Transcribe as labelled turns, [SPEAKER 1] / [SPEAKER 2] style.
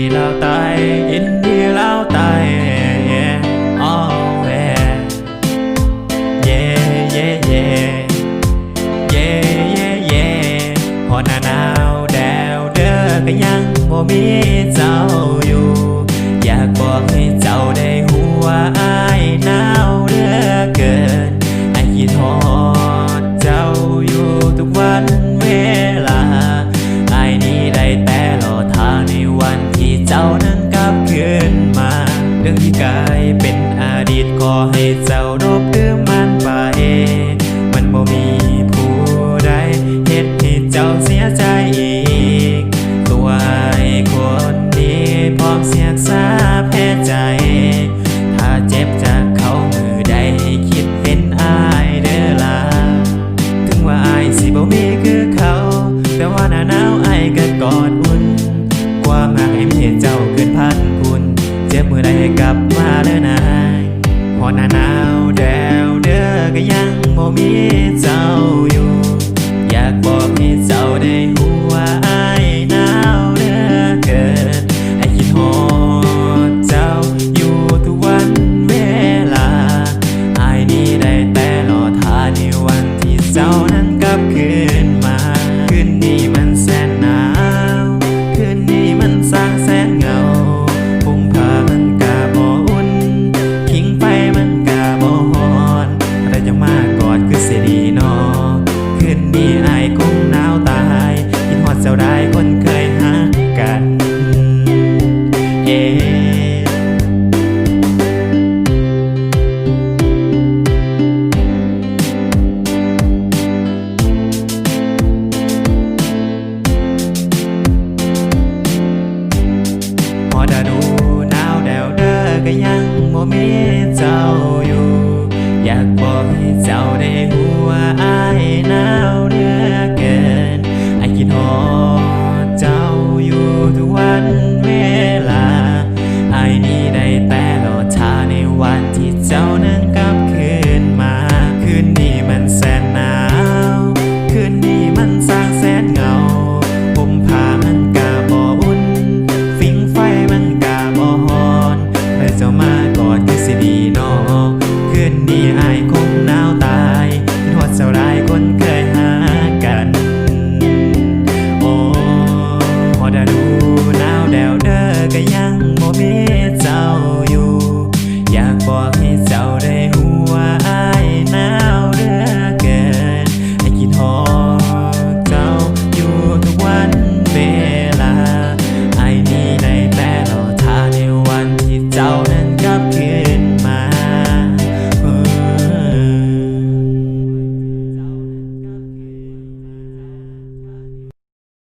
[SPEAKER 1] ดีลาวใต้อินดีลาวใต้อ้อเย่เย่เย่เย่เย่เย่พอหนาหนาวแดวเด้อก็ยังบมีเจ้าอยู่ อยากบอกให้เจ้าได้หัวอหนาว กายเป็นอดีตขอให้เจ้ารบเดิมมันไป มันบ่มีผู้ใดเหตุให้เจ้าเสียใจ again. ดาดูหนาวแดวเด้อก็ยังบ่มีเจ้าอยู่ อยากบอกให้เจ้าได้หัวอายหนาวเด้อ